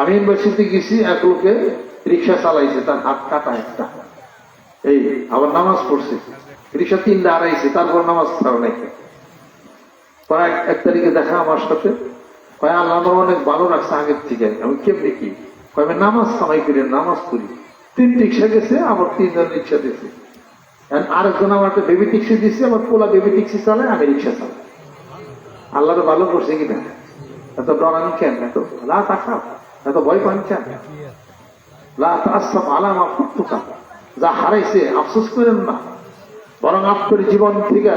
আমি ইউনিভার্সিটি গেছি, এক লোকে রিক্সা চালাইছে, তার হাত কাটা একটা। এই, আবার নামাজ পড়ছে। রিক্সা তিনটা আড়াইছে তারপর নামাজ ছাড়া কয়েক এক তারিখে দেখা আমার সাথে। কয়, আল্লাহ আমার অনেক ভালো রাখছে আগের থেকে। আমি কেমনি কি? কয়, আমি নামাজ সামাই করি, নামাজ পড়ি। তিন রিক্সা গেছে, আবার তিনজন রিক্সা দিয়েছে আর আরেকজন আমার একটা বেবি ট্যাক্সি দিচ্ছে আমার পোলা বেবি ট্যাক্সি চালায়, আমি রিক্সা চালাই। আল্লাহরে ভালো করছে কিনা? এত ডরানি কেন এত লা টাকা এত ভয় পান কেন? আলামা ফুটুকা যা হারাইছে, আফসোস করেন না। বরং আপনার জীবন থেকে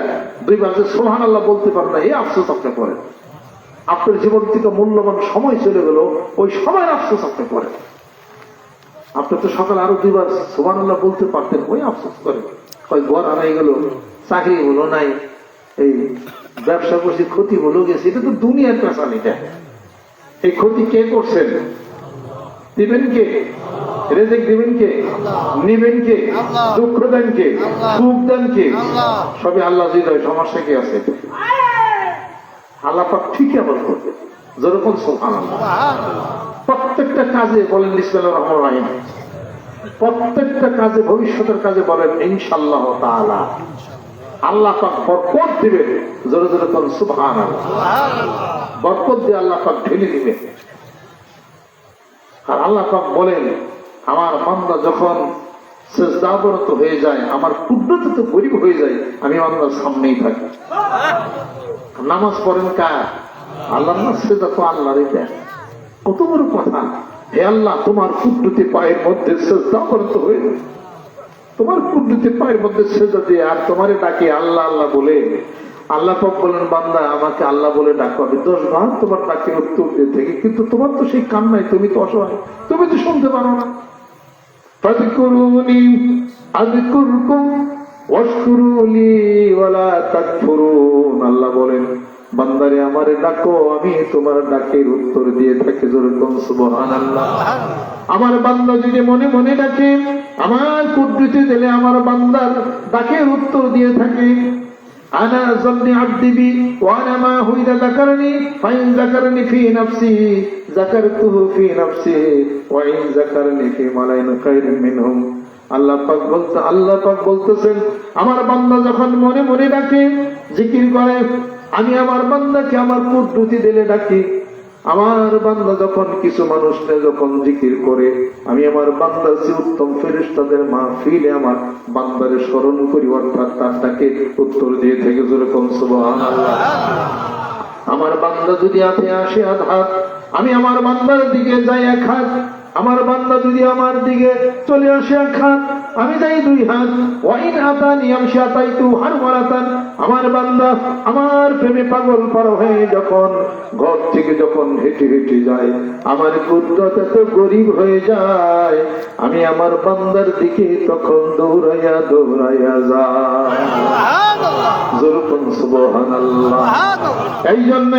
দুইবার যে সোহান আল্লাহ বলতে পারেন না এই আফসোস আপনি করেন। আপনার জীবন থেকে মূল্যবান সময় চলে গেল, ওই সময়ের আফসোস আপনি করেন। আপনি তো সকালে আরও দুইবার সোহান আল্লাহ বলতে পারতেন, ওই আফসোস করেন। ওই ঘর হারাই গেল, চাকরি হলো নাই, এই ব্যবসা করছি, ক্ষতি হলো গেছে, এটা তো দুনিয়ার পেশানি এটা এই ক্ষতি কে করছেন? দিবেন কে? রেজেক দিবেন কে? নিবেন কে? দুঃখ দেন কে? সুখ দেন কে? সবই আল্লাহ হৃদয় সমস্যা কে আছে? আল্লাহ পাক ঠিকই আমল করবে। যেরকম সোহান প্রত্যেকটা কাজে বলেন ইসমাল রহমান রাহিম। প্রত্যেকটা কাজে ভবিষ্যতের কাজে বলেন ইনশাল্লাহ তাআলা। আল্লাহ পাক বরকত দিবেন। জোরে জোরে কোন সুবহান বরকত দিয়ে আল্লাহ পাক ঢেলে দিবেন। আর আল্লাহ পাক বলেন, আমার বান্দা যখন সেজদাবরত হয়ে যায়, আমার কুদ্রত তো গরিব হয়ে যায়, আমি আল্লাহর সামনেই থাকি। নামাজ পড়েন কার? আল্লাহ না সেজদা তো আল্লাহরই দেন। কত বড় কথা। হে আল্লাহ, তোমার কুদ্রতি পায়ের মধ্যে সেজদাবরত হয়ে তোমার কুদ্রতি পায়ের মধ্যে সেজদা দিয়ে আর তোমারে ডাকি আল্লাহ আল্লাহ বলে আল্লাহ পাক বলেন, বান্দা, আমাকে আল্লাহ বলে ডাকো। আমি দশ বার তোমার ডাকে উত্তর দিয়ে থাকি, কিন্তু তোমার তো সেই কান নাই তুমি তো অসহায়, তুমি তো শুনতে পারো না। আমার বান্দা যদি মনে মনে ডাকে, আমার কুদ্রুতি দিলে আমার বান্দার ডাকের উত্তর দিয়ে থাকে। أنا ظن عبدي بي وأنا ما هو إذا ذكرني فإن ذكرني في نفسي ذكرته في نفسي وإن ذكرني في ملأ خير منهم আল্লাহ পাক বলতে আল্লাহ পাক বলতেছেন আমার বান্দা যখন মনে মনে ডাকে জিকির করে আমি আমার বান্দাকে আমার পদ্ধতি দিলে ডাকি আমার বান্দা যখন কিছু মানুষকে যখন জিকির করে, আমি আমার বান্দার যে উত্তম ফেরিস্তাদের মা ফিলে আমার বান্দারে স্মরণ করি, অর্থাৎ তারটাকে উত্তর দিয়ে থেকে যেরকম সুবহানাল্লাহ। আমার বান্দা যদি হাতে আসে আঘাত আমি আমার বান্দার দিকে যাই এক হাত, আমার বান্দা যদি আমার দিকে চলে আসে এক হাত আমি যাই দুই হাত ওয়াইন হাতান ইয়ামশি আতাইতু হার মারাতান আমার বান্দা আমার প্রেমে পাগল পার হয়ে যখন ঘর থেকে যখন হেঁটে হেঁটে যায় আমার কুদরত এত গরিব হয়ে যায় আমি আমার বান্দার দিকে তখন দৌড়াইয়া দৌড়াইয়া যায় এই জন্য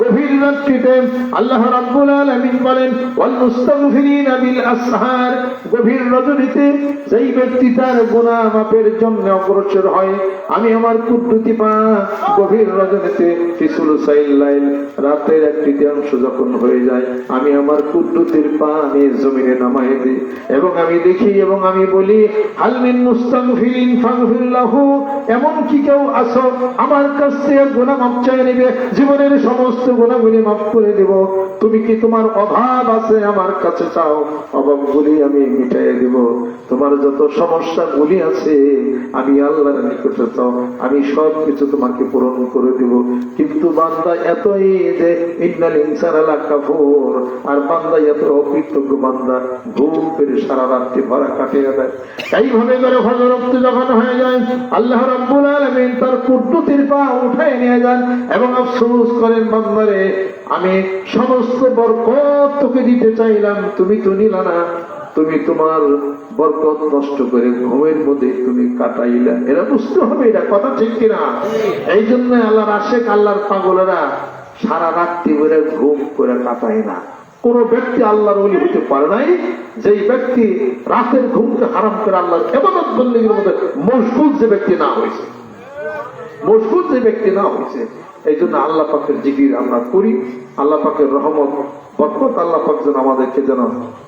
গভীর রাত্রিতে আল্লাহ রাব্বুল আলামিন বলেন ওয়াল মুস্তাগফিরিনা বিল আসহার। গভীর রজনীতে যেই ব্যক্তি তার গুনাহ মাপের জন্য অগ্রসর হয়। আমি আমার কুদরতি পা গভীর রজনীতে ফিসুল সাইলাইল রাতের এক তৃতীয়াংশ যখন হয়ে যায়, আমি আমার কুদরতির পা আমি জমিনে নামাই দিই এবং আমি দেখি এবং আমি বলি হালমিন মুস্তাগফিরিন ফাগফিরলাহু এমন কি কেউ আসো, আমার কাছ থেকে গুনাহ মাপ চাই নেবে, জীবনের সমস্ত গুণাগুলি মাফ করে দেব। তুমি কি তোমার অভাব আছে আমার কাছে চাও? অভাবগুলি আমি মিটাই দেব। তোমার যত সমস্যা গুলি আছে, আমি আল্লাহর নিকটে চাও আমি সব কিছু তোমাকে পূরণ করে দেব। কিন্তু বান্দা এতই যে ইন্নাল ইনসান আলা কাফুর, আর বান্দা এত অকৃতজ্ঞ বান্দা, ঘুম করে সারা রাত্রি ভরা কাটিয়ে দেয়। এইভাবে করে হজরত যখন হয়ে যায়, আল্লাহ রাব্বুল আলামিন তার কুদ্দুতির পা উঠায় নিয়ে যান এবং আফসোস করেন, বান্দারে, আমি সমস্ত বরকত তোকে দিতে চাইলাম, তুমি তো নিলা না। তুমি তোমার বরকত নষ্ট করে ঘুমের মধ্যে তুমি কাটাইলা। এরা বুঝতে হবে এটা কথা ঠিক কিনা? এই জন্য আল্লাহর আশেক, আল্লাহর পাগলেরা সারা রাত্রি করে ঘুম করে কাটায় না। কোন ব্যক্তি আল্লাহর ওলি হতে পারে নাই, যেই ব্যক্তি রাতের ঘুমকে হারাম করে আল্লাহর এবাদত বন্দীর মধ্যে মশগুল যে ব্যক্তি না হয়েছে। মজবুত যে ব্যক্তি না হয়েছে। এই জন্য আল্লাহ পাকের জিকির আমরা করি। আল্লাহ পাকের রহমত, বরকত আল্লাহ পাক যেন আমাদেরকে যেন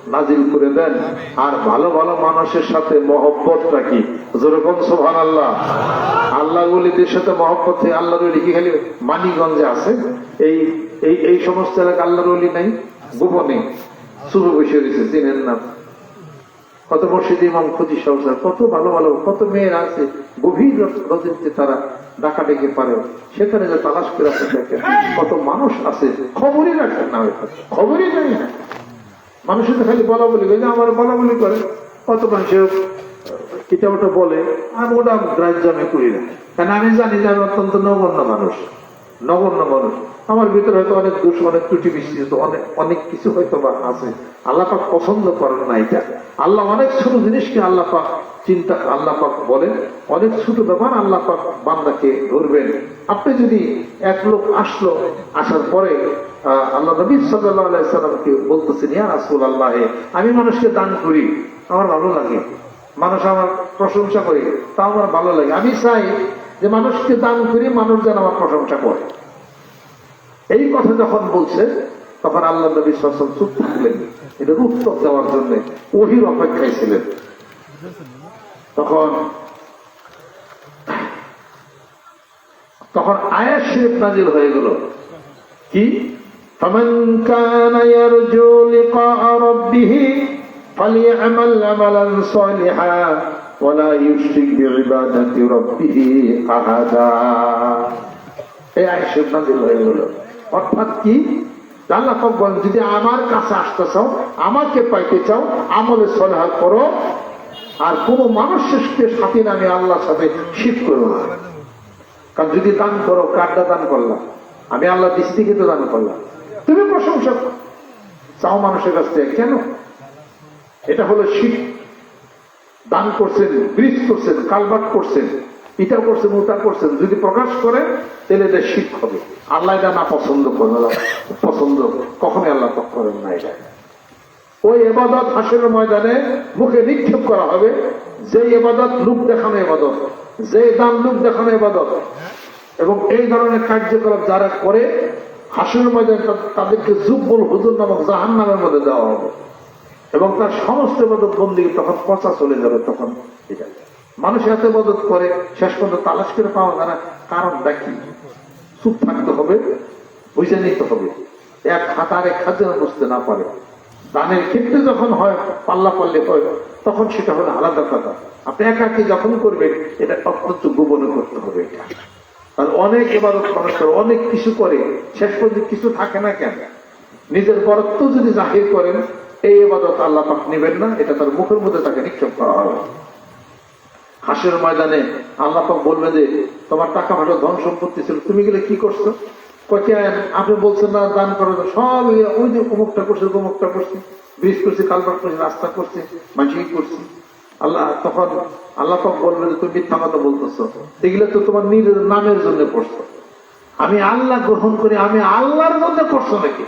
নাজিল করে দেন। আর ভালো ভালো মানুষের সাথে মহব্বত রাখি যেরকম সোহান আল্লাহ আল্লাহ ওলিদের সাথে মহব্বত হয়ে আল্লাহর ওলি কি খালি মানিগঞ্জে আছে? এই এই এই সমস্ত এলাকা আল্লাহর ওলি নাই, গোপনে। শুরু বসে রয়েছে, চিনেন না। কত মসজিদ ইমাম খুঁজি সংসার কত ভালো ভালো, কত মেয়ের আছে, গভীর রজনীতে তারা ডাকা ডেকে পারে সেখানে যে তালাশ করে আপনি দেখেন কত মানুষ আছে খবরই রাখেন না খবরই জানি না। মানুষের তো খালি বলা বলি যে আমার বলা বলি করে। কত মানুষের কিটা ওটা বলে, আমি ওটা গ্রাহ্য আমি করি না। কেন আমি জানি যে আমি অত্যন্ত নগণ্য মানুষ। নগণ্য মানুষ। আমার ভিতরে হয়তো অনেক দোষ, অনেক ত্রুটি বিস্তৃত অনেক অনেক কিছু হয়তো বা আছে। আল্লাহ পাক পছন্দ করেন না এটা। আল্লাহ অনেক ছোট জিনিসকে আল্লাহ পাক চিন্তা, আল্লাহ পাক বলেন। অনেক ছোট ব্যাপার আল্লাহ পাক বান্দাকে ধরবেন। আপনি যদি এক লোক আসলো, আসার পরে আল্লাহ নবী সাল্লাহ আলাইসাল্লামকে বলতেছেন, ইয়া রাসুল আল্লাহ আমি মানুষকে দান করি। আমার ভালো লাগে। মানুষ আমার প্রশংসা করে তা আমার ভালো লাগে। আমি চাই যে মানুষকে দান করি মানুষ যেন আমার প্রশংসা করে এই কথা যখন বলছে তখন আল্লাহ নবী সাল্লাম চুপ থাকলেন এটা উত্তর দেওয়ার জন্য ওহির অপেক্ষায় ছিলেন তখন তখন আয়াত শরীফ নাজিল হয়ে গেল কি فمن كان يرجو لقاء ربه فليعمل عملا صالحا ওয়ালা ইউশরিক বিইবাদাতি রাব্বিহি আহাদা এই আয়াত নাযিল অর্থাৎ কি? আল্লাহ পাক যদি আমার কাছে আসতে চাও আমাকে পাইতে চাও, আমলে সলাহ করো, আর কোন মানুষকে সাথে আমি আল্লাহ সাথে শীত করো না। কারণ যদি দান করো, কারটা দান করলাম? আমি আল্লাহ দৃষ্টিকে তো দান করলাম। তুমি প্রশংসা চাও মানুষের কাছ থেকে, কেন? এটা হলো শীত দান করছেন, ব্রিজ করছেন কালবাট করছেন, ইটা করছেন, ওটা করছেন, যদি প্রকাশ করেন তাহলে এটা শিখ হবে। আল্লাহ এটা না পছন্দ করেন না পছন্দ, কখনই আল্লাহ করেন না এটা। ওই এবাদত হাসের ময়দানে মুখে নিক্ষেপ করা হবে যে এবাদত লোক দেখানো এবাদত যে দান লুক দেখানো এবাদত। এবং এই ধরনের কার্যকলাপ যারা করে হাসের ময়দানে তাদেরকে জুব্বুল হুজুর নামক জাহান নামের মধ্যে দেওয়া হবে। এবং তার সমস্ত মদত বন্দি তখন পচা চলে যাবে তখন এটা। মানুষ এত মদত করে, শেষ পর্যন্ত তালাশ করে পাওয়া যায় না। কারণ দেখি চুপ থাকতে হবে, বুঝে নিতে হবে। এক হাত আর বুঝতে না পারে। দানের ক্ষেত্রে যখন হয়, পাল্লা পাল্লে হয়, তখন সেটা হলো আলাদা কথা। আপনি একাকে যখন করবেন, এটা অত্যন্ত গোপনে করতে হবে এটা। আর অনেক এবার মানুষ অনেক কিছু করে, শেষ পর্যন্ত কিছু থাকে না কেন? নিজের বরত্ব যদি জাহির করেন এই এবাদত আল্লাহ পাক নেবেন না, এটা তার মুখের মধ্যে তাকে নিক্ষেপ করা হবে। হাসের ময়দানে আল্লাহ পাক বলবে যে, তোমার টাকা ফাটা ধন সম্পত্তি ছিল, তুমি গেলে কি করছ? আপনি বলছেন, না, দান করো সব ওই যে অমুকটা করছে অমুকটা করছে। ব্রিজ করছি কালবার করছি, রাস্তা করছি, মাঝি করছি। আল্লাহ তখন, আল্লাহ পাক বলবে যে, তুমি মিথ্যা কথা বলতেছো। এগুলো তো তোমার নিজের নামের জন্য করছ। আমি আল্লাহ গ্রহণ করি, আমি আল্লাহর জন্য করছ নাকি?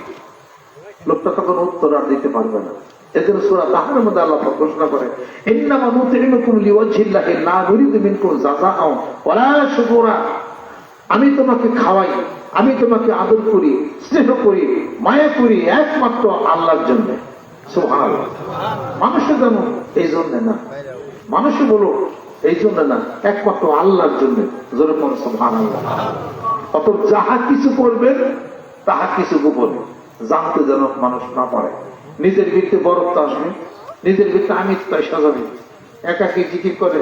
লোকটা তখন উত্তর আর দিতে পারবে না। এদের সুরা তাহার মধ্যে আল্লাহ ঘোষণা করে, ইন্নামা নুতিমুকুম লিওয়াজহিল্লাহি লা নুরিদু মিনকুম জাযাআও ওয়ালা আমি তোমাকে খাওয়াই, আমি তোমাকে আদর করি, স্নেহ করি, মায়া করি, একমাত্র আল্লাহর জন্য। সুবহানাল্লাহ। জন্য এই জন্য না। মানুষে বলো, এই জন্য না, একমাত্র আল্লাহর জন্য। পড়ো সুবহানাল্লাহ। অত যাহা কিছু করবেন তাহা কিছু গোপন। জানতে যেন মানুষ না পারে। নিজের ভিত্তি বরফ আসবে নিজের ভিত্তি আমি তাই সাজাবে। একাকি জিকির করে,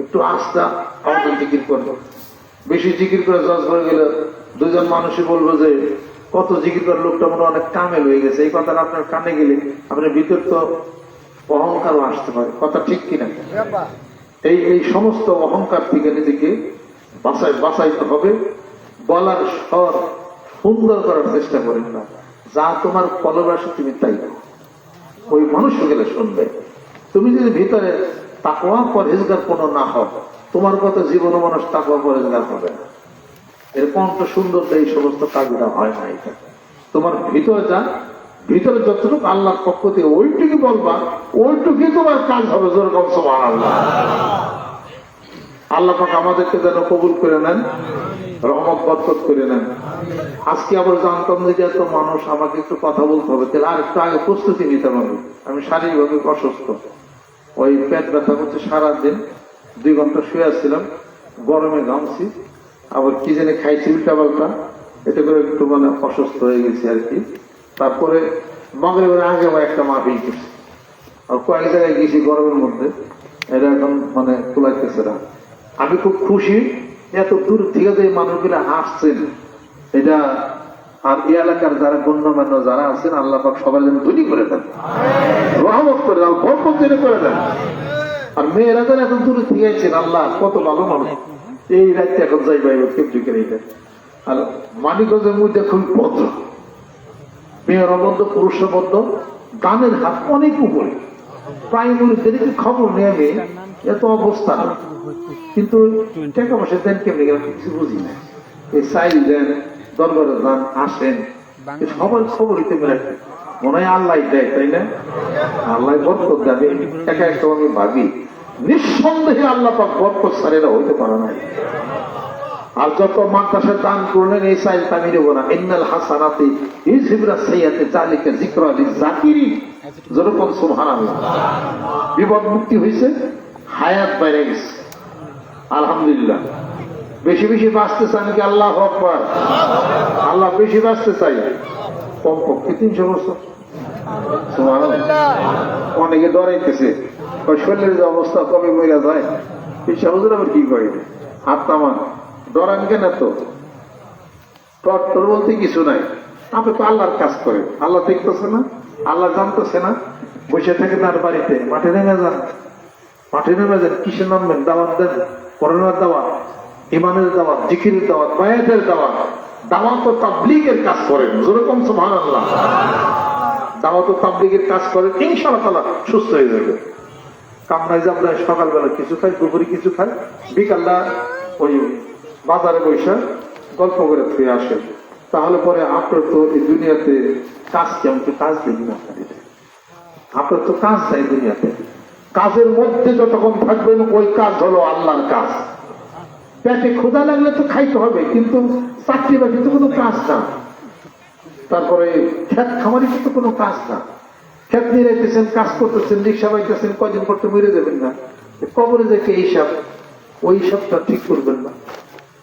একটু আস্থা আমাদের জিকির করবে। বেশি জিকির করে জজ হয়ে গেলে দুজন মানুষই বলব যে, কত জিকির করে লোকটা মনে অনেক কামেল হয়ে গেছে। এই কথাটা আপনার কানে গেলে আপনার ভিতর তো অহংকারও আসতে পারে। কথা ঠিক কিনা? এই এই সমস্ত অহংকার থেকে নিজেকে বাঁচাই বাঁচাইতে হবে। বলার স্বর সুন্দর করার চেষ্টা করেন না। যা তোমার কলবাসে তুমি তাই। ওই মানুষ গেলে শুনবে। তুমি যদি ভিতরে তাকওয়া পরহেজগার কোনো না হও, তোমার কত জীবন মানুষ তাকওয়া পরহেজগার হবে না। এরকম তো সুন্দর এই সমস্ত কাজটা হয় না এটা। তোমার ভিতরে যা, ভিতরে যতটুকু আল্লাহর পক্ষ থেকে ওইটুকু বলবা, ওইটুকুই তোমার কাজ হবে যেরকম সমান আল্লাহ আল্লাহ আমাদেরকে যেন কবুল করে নেন। রহমত বরকত করে নেন। আজকে আবার জানতাম যে এত মানুষ, আমাকে একটু কথা বলতে হবে। তাহলে আর একটু আগে প্রস্তুতি নিতে হবে। আমি শারীরিকভাবে অসুস্থ। ওই পেট ব্যথা করছে সারাদিন দুই ঘণ্টা শুয়ে আসছিলাম গরমে ঘামছি। আবার কি জানি খাইছি উল্টা পাল্টা এতে করে একটু মানে অসুস্থ হয়ে গেছি আর কি। তারপরে মগরের আগে আবার একটা মাফিল করছি। আর কয়েক জায়গায় গেছি গরমের মধ্যে। এটা এখন মানে তোলাইতেছে না। আমি খুব খুশি এত দূর থেকে যে মানুষগুলো আসছেন, এটা আর এই এলাকার যারা গণ্যমান্য যারা আছেন, আল্লাহ পাক সবাই যেন তৈরি করে দেন। রহমত করে দেন তৈরি করে দেন। আর মেয়েরা যেন এখন দূরে থেকে আছেন আল্লাহ কত ভালো মানুষ। এই রাত্রে এখন যাই ভাই করে এটা? আর মানিকগঞ্জের মধ্যে খুবই ভদ্র। মেয়েরা বন্ধ পুরুষের বন্ধ দানের হাত অনেক উপরে। খবর নেবে এত অবস্থা। কিন্তু টাকা পয়সা দেন কেমনি কিছু বুঝি না। এই দেন আসেন। এ সবার খবর পারে মনে হয় আল্লাহ দেয়, তাই না? আল্লাহ বরকত দেবে একা একটা আমি ভাবি। নিঃসন্দেহে আল্লাহ পাক বরকত সারেরা হইতে পারে না। আর যত মাদ্রাসা দান করলেন, এই সাইল আমি নেব না। ইন্নাল হাসানাতি ইউসিবরা সাইয়াতে চালিকা জিকরা লিজাকিরি। যেরকম সুবহানাল্লাহ। বিপদ মুক্তি হয়েছে, হায়াত বাইরে গেছে। আলহামদুলিল্লাহ। বেশি বেশি বাঁচতে চান কি আল্লাহ আকবার? আল্লাহ বেশি বাঁচতে চাই কমপক্ষে তিনশো বছর। অনেকে ডরাইতেছে। ওই শরীরের যে অবস্থা কবে মরিয়া যায়? সহজের আবার কি করে হাত তামান ডরান কেন তো? টর বলতে কিছু নাই। আপনি তো আল্লাহর কাজ করে আল্লাহ দেখতেছে না? আল্লাহ জানতেছে না? বসে থাকে তার বাড়িতে। মাঠে নেমে যান। মাঠে নেমে যান। কিসের নামবেন দাওয়াত দেন। করোনার দাওয়াত। ইমানের দাওয়াত, জিকিরের দাওয়াত, বায়াতের দাওয়াত। দাওয়াত ও তাবলিগের কাজ করেন। যেরকম সুবহান আল্লাহ দাওয়াত ও তাবলিগের কাজ করেন। ইনশাআল্লাহ তাআলা সুস্থ হয়ে যাবে। কামরাই জামরাই সকালবেলা কিছু খাই দুপুরে কিছু খাই বিকালটা ওই বাজারে বৈশা গল্প করে ফিরে আসেন তাহলে পরে আপনার তো এই দুনিয়াতে কাজ কেমন তো কাজ দেখি না আপনার তো কাজ চাই দুনিয়াতে। কাজের মধ্যে যতক্ষণ থাকবেন, ওই কাজ হলো আল্লাহর কাজ। পেটে ক্ষুধা লাগলে তো খাইতে হবে, কিন্তু চাকরি বাকরি তো কোনো কাজ না। তারপরে খেত খামারি তো কোনো কাজ না। খেত নিয়ে রেখেছেন কাজ করতেছেন, রিক্সা বাইতেছেন কদিন করতে মরে যাবেন না। কবরে দেখে এইসব ওই হিসাবটা ঠিক করবেন না।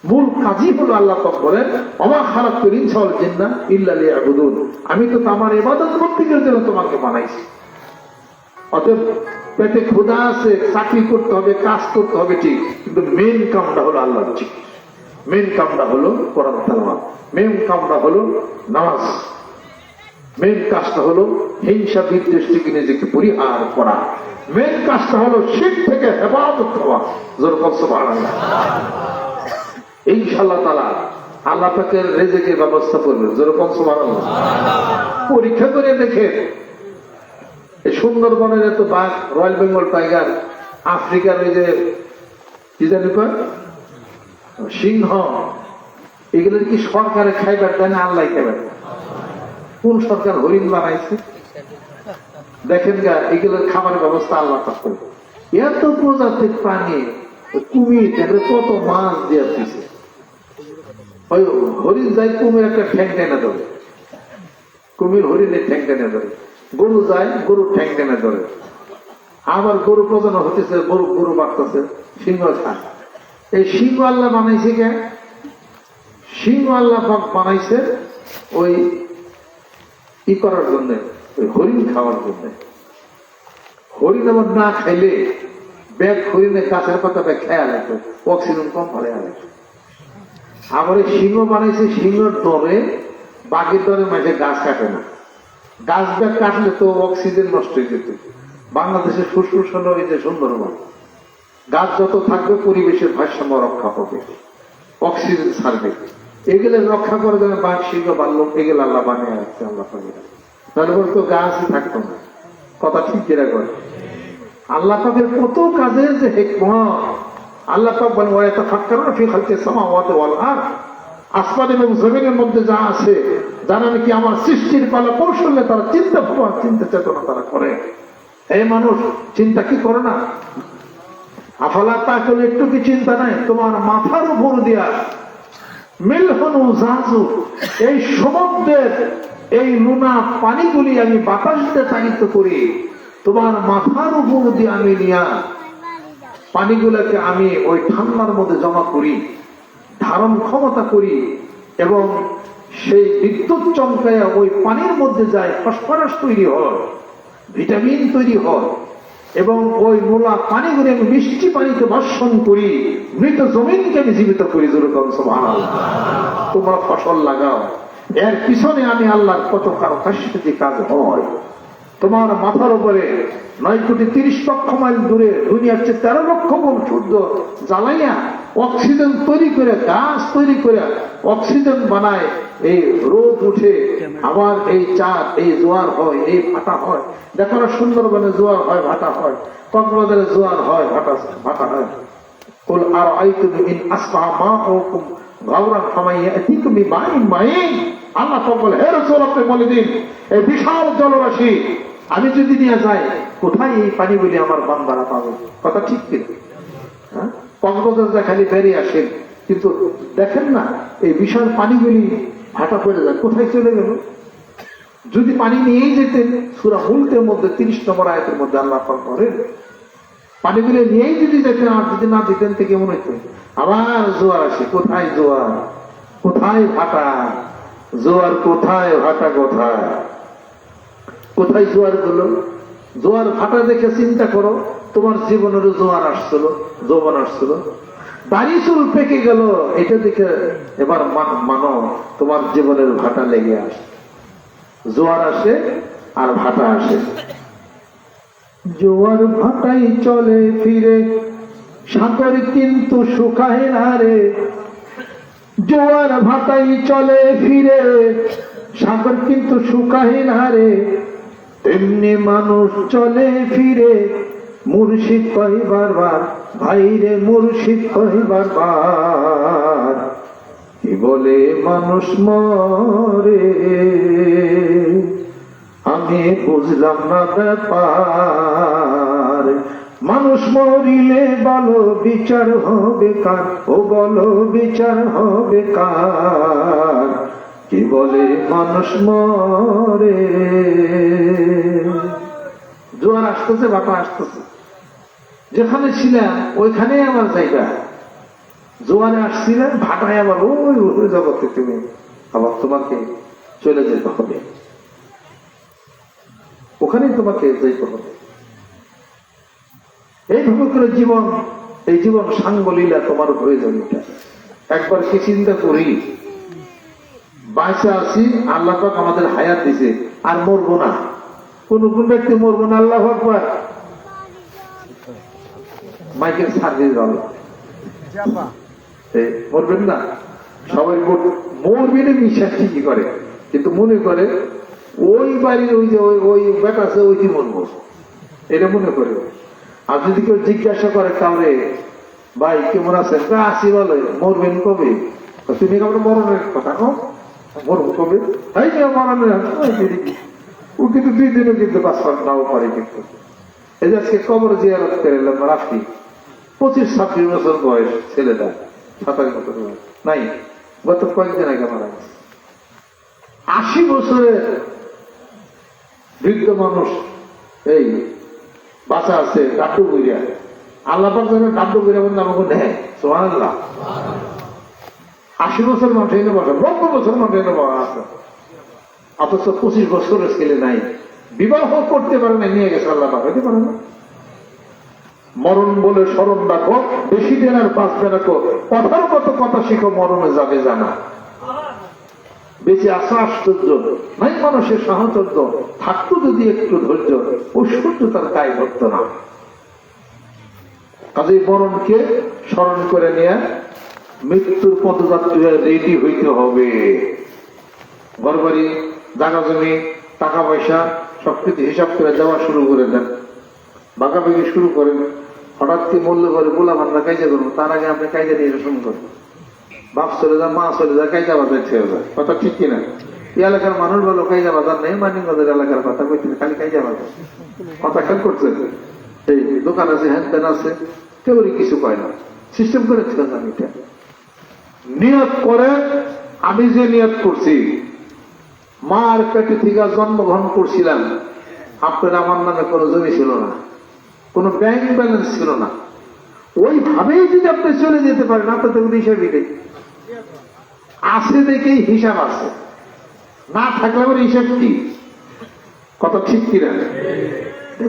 মূল কাজই হলো আল্লাহ পাক বলেন অমা খারাপ করি ইনসাল জিন্না ইল্লালি আবুদুন আমি তো আমার ইবাদত করতে গেলে জন্য তোমাকে বানাইছি। অতএব পেটে ক্ষুধা আছে, চাকরি করতে হবে, কাজ করতে হবে, ঠিক। কিন্তু মেন কামটা হলো আল্লাহর ঠিক মেন কামটা হলো কোরআন তালাওয়াত। মেন কামটা হলো নামাজ। মেন কাজটা হলো হিংসা বিদ্বেষ থেকে নিজেকে পরিহার করা। মেন কাজটা হলো শীত থেকে হেফাজত হওয়া। যেরকম সুবহানাল্লাহ। ইনশাআল্লাহ তাআলা আল্লাহ রেজেকের ব্যবস্থা করবেন। যেরকম সুবহানাল্লাহ। পরীক্ষা করে দেখে এই সুন্দরবনের এত বাঘ, রয়্যাল বেঙ্গল টাইগার, আফ্রিকার ওই যে, কি জানি? সিংহ। এগুলো কি সরকারে খাইবার দেয় না আল্লাহ খাইবার কোন সরকার হরিণ বানাইছে? দেখেন গা, এগুলোর খাবার ব্যবস্থা আল্লাহ করবে এত প্রজাতির প্রাণী, কুমির কত মাছ দিয়ে ওই হরিণ যাই কুমির একটা ঠ্যাং টেনে ধরে। কুমির হরিণের ঠ্যাং টেনে ধরে। গরু যায়, গরু ঠ্যাং টেনে ধরে। আবার গরু প্রজনন হতেছে, গরু গরু বাড়তেছে, সিংহ এই সিংহ আল্লাহ বানাইছে কে? সিংহ আল্লাহ বানাইছে ওই ই করার জন্য, ওই হরিণ খাওয়ার জন্য। হরিণ আবার না খাইলে ব্যাগ হরিণে গাছের পাতা খেয়াল রাখতো অক্সিজেন কম পড়ে আর এই সিংহ বানাইছে সিংহর ডরে, বাঘের ডরে মাঝে গাছ কাটে না। গাছ ব্যাগ কাটলে তো অক্সিজেন নষ্ট হয়ে যেত। বাংলাদেশের ফুসফুস হলো এই যে সুন্দরবন। গাছ যত থাকবে, পরিবেশের ভারসাম্য রক্ষা হবে। অক্সিজেন ছাড়বে। এগুলো রক্ষা করে দেবে বাঘ সিংহ বাল্য, এগুলো আল্লাহ বানিয়ে রাখছে, আল্লাহ পাখিরা তাহলে তো গাছই থাকতো না। কথা ঠিক কিরা করে আল্লাহ পাকের কত কাজের যে হেকমত। আল্লাহ পাক বলেন ওয়াইতা ফাক্কারুন ফি খালকিস সামাওয়াতি ওয়াল এবং জমিনের মধ্যে যা আছে যারা নাকি আমার সৃষ্টির পালা কৌশলে তারা চিন্তা ভাবনা, চিন্তা চেতনা তারা করে। এই মানুষ চিন্তা কি করে না? আফালা তাকলে, একটু কি চিন্তা নাই? তোমার মাথার উপর দিয়া মিলহনু জাহাজু, এই সমুদ্রের এই নোনা পানিগুলি আমি বাতাস দিয়ে তাড়িত করি। তোমার মাথার উপর দিয়ে আমি নিয়া পানিগুলোকে আমি ওই ঠান্ডার মধ্যে জমা করি, ধারণ ক্ষমতা করি এবং সেই বিদ্যুৎ চমকায় ওই পানির মধ্যে যায়, ফসফরাস তৈরি হয়, ভিটামিন তৈরি হয় এবং ওই নোলা পানিগুলি আমি মিষ্টি পানিতে বর্ষণ করি, মৃত জমিনকে আমি জীবিত করি যেরকম সমান তোমরা ফসল লাগাও। এর পিছনে আমি আল্লাহর কত কারও কাজ হয় তোমার মাথার উপরে নয় কোটি তিরিশ লক্ষ মাইল দূরে দুনিয়ার চেয়ে তেরো লক্ষ গুণ সূর্য জ্বালাইয়া অক্সিজেন তৈরি করে, গাছ তৈরি করে অক্সিজেন বানায়। এই রোদ উঠে আবার এই চাঁদ, এই জোয়ার হয়, এই ভাটা হয়। দেখো না, সুন্দরবনে জোয়ার হয়, ভাটা হয়। কক্সবাজারে জোয়ার হয়, ভাটা ভাটা হয়। কুল আর আইতুম ইন আসফা মা হুকুম গাওরান এটি তুমি মাই মাই আল্লাহ বলে হের রাসূল আপনি বলে দিন এই বিশাল জলরাশি আমি যদি নিয়ে যাই, কোথায় এই পানি পানিগুলি আমার বান্দারা পাবে? কথা ঠিক কিন্তু। হ্যাঁ? খালি বেরিয়ে আসেন কিন্তু দেখেন না, এই বিশাল পানিগুলি ভাটা পড়ে যায়। কোথায় চলে গেল? যদি পানি নিয়েই যেতেন, সুরা মুলকের মধ্যে তিরিশ নম্বর আয়তের মধ্যে আল্লাহ করেন পানিগুলো নিয়েই যদি যেতেন আর যদি না দিতেন থেকে মনে হইতো? আবার জোয়ার আসে। কোথায় জোয়ার? কোথায় ভাটা? জোয়ার কোথায়, ভাটা কোথায়? কোথায় জোয়ারগুলো? জোয়ার ভাটা দেখে চিন্তা করো, তোমার জীবনের জোয়ার আসছিল জোয়ান আসছিল। দাড়ি চুল পেকে গেল, এটা দেখে এবার মানো, তোমার জীবনের ভাটা লেগে আসে। জোয়ার আসে আর ভাটা আসে। জোয়ার ভাটাই চলে ফিরে, সাগর কিন্তু শুকায় না রে। জোয়ার ভাটাই চলে ফিরে, সাগর কিন্তু শুকায় না রে। তেমনি মানুষ চলে ফিরে, মুর্শিদ কই বারবার ভাইরে মুর্শিদ কই বারবার কি বলে মানুষ মরে? আমি বুঝলাম না ব্যাপার। মানুষ মরিলে বলো, বিচার হবে কার? ও বলো, বিচার হবে কার? কি বলে মানুষ মরে? আসতেছে বাটা আসতেছে। যেখানে ছিলাম ওইখানে আমার জায়গা। জোয়ারে আসছিলেন, ভাটায় আবার ওই ওই জগতে তুমি আবার তোমাকে চলে যেতে হবে। ওখানেই তোমাকে যেতে হবে। এইভাবে করে জীবন, এই জীবন সাঙ্গলীলা তোমার এটা। একবার কি চিন্তা করি বাঁচা আছি, আল্লাহ আমাদের হায়াত দিছে, আর মরবো না। কোন কোন ব্যক্তি মরবো না আল্লাহ একবার মাইকেল সার্ভিস ভালো মরবেন না। সবাই মর- মরবে বিশ্বাস ঠিকই করে কিন্তু মনে করে ওই বাড়ির ওই যে ওই ওই বেটা আছে ওইটি মরবো এটা মনে করে। আর যদি কেউ জিজ্ঞাসা করে কাউরে ভাই কেমন আছেন? তা আসি বলে মরবেন কবে? তো তুমি কেমন মরণের কথা কো মরবো কবে? তাই যে মরণের ওই। ও কিন্তু দুই দিনও কিন্তু বাঁচবার নাও পারে কিন্তু। এই যে আজকে কবর জিয়ারত করে এলাম, রাফি। পঁচিশ ছাব্বিশ বছর বয়স ছেলেটা সাতাশ বছর বয়স নাই, গত কয়েকদিন আগে মারা গেছে। আশি বছরের বৃদ্ধ মানুষ, এই বাঁচা আছে ডাক্টু বইয়া আল্লাহ পাক যেন ডাক্টু বইয়া বন্ধু আমাকে নেয় সোহান আল্লাহ আশি বছর মাঠে এনে বসে নব্বই বছর মাঠে এনে বসা। আছে অথচ পঁচিশ বছরের ছেলে নাই। বিবাহ করতে পারে না নিয়ে গেছে আল্লাহ হইতে পারে না। মরণ বলে স্মরণ রাখো, বেশি দিন আর বাঁচবে রাখো কথার মতো কথা শিখো, মরণে যাবে জানা। বেঁচে আসা আশ্চর্য। নাই মানুষের সাহচর্য। থাকতো যদি একটু ধৈর্য ঐশ্বর্য তার গায়ে ধরত না। কাজে মরণকে স্মরণ করে নিয়ে মৃত্যুর পদযাত্রী রেডি হইতে হবে। ঘর বাড়ি জায়গা জমি টাকা পয়সা সবকিছু হিসাব করে দেওয়া শুরু করে দেন। বাঁকাবাকি শুরু করেন। হঠাৎ কি মূল্য করে গোলা ভান্ডা কাইজা করব? তার আগে আপনি কাইজা নিয়ে শুরু করেন। বাপ চলে যা মা চলে যা কাইজা বাজার ছেড়ে যায়। কথা ঠিক কিনা? এই এলাকার মানুষ বলো, কাইজা বাজার নেই, মানিকগঞ্জের এলাকার কথা কইতে খালি কাইজা বাজার। কথা খেয়াল করছে? এই দোকান আছে হ্যান ত্যান আছে কেউ কিছু পায় না। সিস্টেম করে ছিল জানি এটা। নিয়ত করে, আমি যে নিয়ত করছি মার পেটে থেকে জন্মগ্রহণ করছিলাম। আপনার আমার নামে কোনো জমি ছিল না, কোনো ব্যাংক ব্যালেন্স ছিল না। ওইভাবেই যদি আপনি চলে যেতে পারেন, আপনার তো কোনো হিসাবই নেই। আছে দেখেই হিসাব আছে। না থাকলে আমার হিসাব কি? কত ঠিক কিনা?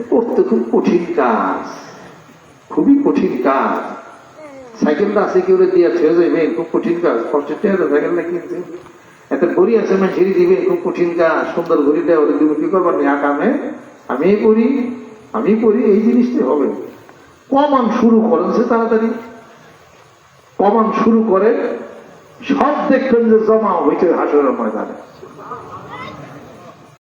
করতে খুব কঠিন কাজ। খুবই কঠিন কাজ। সাইকেলটা আছে কি কেউ দিয়ে ছেড়ে যাবে খুব কঠিন কাজ। কষ্টের সাইকেলটা কিনছে এত ঘড়ি আছে মানে ঝিরি দিবে খুব কঠিন কাজ, সুন্দর ঘড়ি দেয়, ওদের তুমি কি করবার নেই কামে আমি করি আমি করি, এই জিনিসটি হবে। কমান শুরু করেন সে তাড়াতাড়ি। কমান শুরু করে, সব দেখবেন যে জমা হইতে হাসরের ময়দানে।